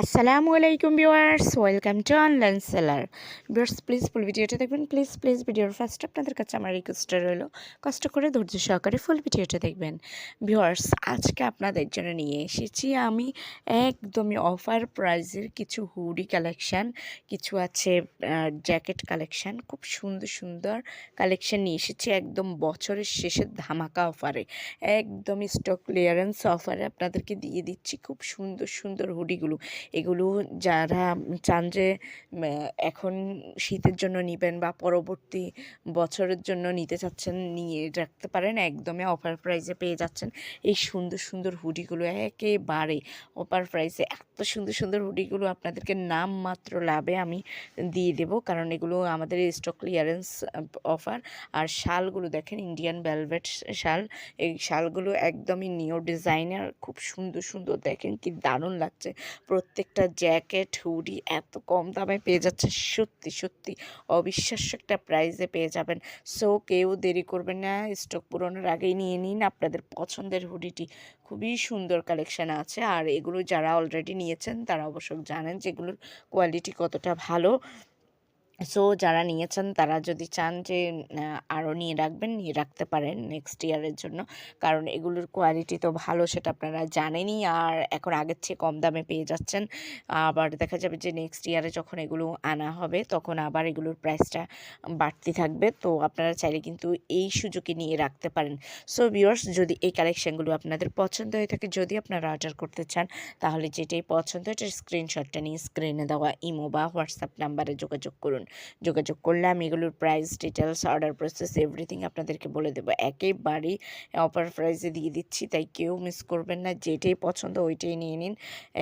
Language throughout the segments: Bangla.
আসসালামু আলাইকুম viewers, welcome to online seller. Viewers, please full ভিডিওটা দেখবেন, প্লিজ প্লিজ ভিডিওর ফার্স্ট আপনাদের কাছে আমার রিকোয়েস্টটা রইল, কষ্ট করে ধৈর্য সহকারে ফুল ভিডিওটা দেখবেন। ভিউয়ার্স, আজকে আপনাদের জন্য নিয়ে এসেছি আমি একদমই অফার প্রাইজের কিছু হুডি কালেকশান কিছু আছে জ্যাকেট কালেকশান খুব সুন্দর সুন্দর কালেকশান নিয়ে এসেছি একদম বছরের শেষের ধামাকা অফারে একদমই স্টক ক্লিয়ারেন্স অফারে আপনাদেরকে দিয়ে দিচ্ছি, খুব সুন্দর সুন্দর হুডিগুলো। এগুলো যারা চান যে এখন শীতের জন্য নেবেন বা পরবর্তী বছরের জন্য নিতে চাচ্ছেন, নিয়ে রাখতে পারেন, একদমই অফার প্রাইসে পেয়ে যাচ্ছেন। এই সুন্দর সুন্দর হুডিগুলো একেবারে অফার প্রাইসে এত সুন্দর সুন্দর হুডিগুলো আপনাদেরকে নাম মাত্র লাভে আমি দিয়ে দেব। কারণ এগুলো আমাদের স্টক ক্লিয়ারেন্স অফার আর শালগুলো দেখেন ইন্ডিয়ান ভেলভেট শাল। এই শালগুলো একদমই নিউ ডিজাইনার খুব সুন্দর সুন্দর। দেখেন কি দারুণ লাগছে। প্রত্যেকটা জ্যাকেট, হুডি এত কম দামে পেয়ে যাচ্ছে সত্যি সত্যি অবিশ্বাস্য একটা প্রাইজে পেয়ে যাবেন। সো কেউ দেরি করবেন না স্টক পুরনোর আগেই নিয়ে নিন। আপনাদের পছন্দের হুডিটি খুবই সুন্দর কালেকশান আছে। আর এগুলো যারা অলরেডি নিয়েছেন, তারা অবশ্য জানেন যে এগুলোর কোয়ালিটি কতটা ভালো। সো যারা নিয়েছেন, তারা যদি চান যে আরও নিয়ে রাখবেন, নিয়ে রাখতে পারেন নেক্সট ইয়ারের জন্য। কারণ এগুলোর কোয়ালিটি তো ভালো, সেটা আপনারা জানেনই। আর এখন আগের চেয়ে কম দামে পেয়ে যাচ্ছেন। আবার দেখা যাবে যে নেক্সট ইয়ারে যখন এগুলো আনা হবে, তখন আবার এগুলোর প্রাইসটা বাড়তি থাকবে। তো আপনারা চাইলে কিন্তু এই সুযোগে নিয়ে রাখতে পারেন। সো ভিউয়ার্স যদি এই কালেকশানগুলো আপনাদের পছন্দ হয়ে থাকে, যদি আপনারা অর্ডার করতে চান, তাহলে যেটাই পছন্দ এটার স্ক্রিনশটটা নিয়ে স্ক্রিনে দেওয়া ইমো বা হোয়াটসঅ্যাপ নাম্বারে যোগাযোগ করুন। যোগাযোগ করলে আমি এগুলোর price details order process everything আপনাদেরকে বলে দেবো। একেবারেই অফার প্রাইসে দিয়ে দিচ্ছি, তাই কেউ মিস করবেন না, যেটাই পছন্দ ওইটাই নিয়ে নিন।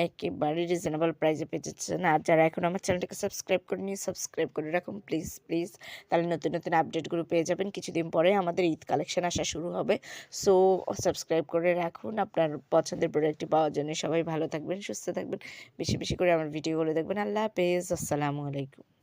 একেবারেই রিজনেবল প্রাইসে পেয়ে যাচ্ছেন। আর যারা এখন আমার চ্যানেলটাকে সাবস্ক্রাইব করে নিয়ে সাবস্ক্রাইব করে রাখুন প্লিজ প্লিজ তাহলে নতুন নতুন আপডেটগুলো পেয়ে যাবেন। কিছুদিন পরে আমাদের ঈদ কালেকশন আসা শুরু হবে। সো সাবস্ক্রাইব করে রাখুন। আপনার পছন্দের প্রোডাক্টটি পাওয়ার জন্য সবাই ভালো থাকবেন, সুস্থ থাকবেন। বেশি বেশি করে আমার ভিডিওগুলো দেখবেন। আল্লাহ হাফেজ। আসসালামু আলাইকুম।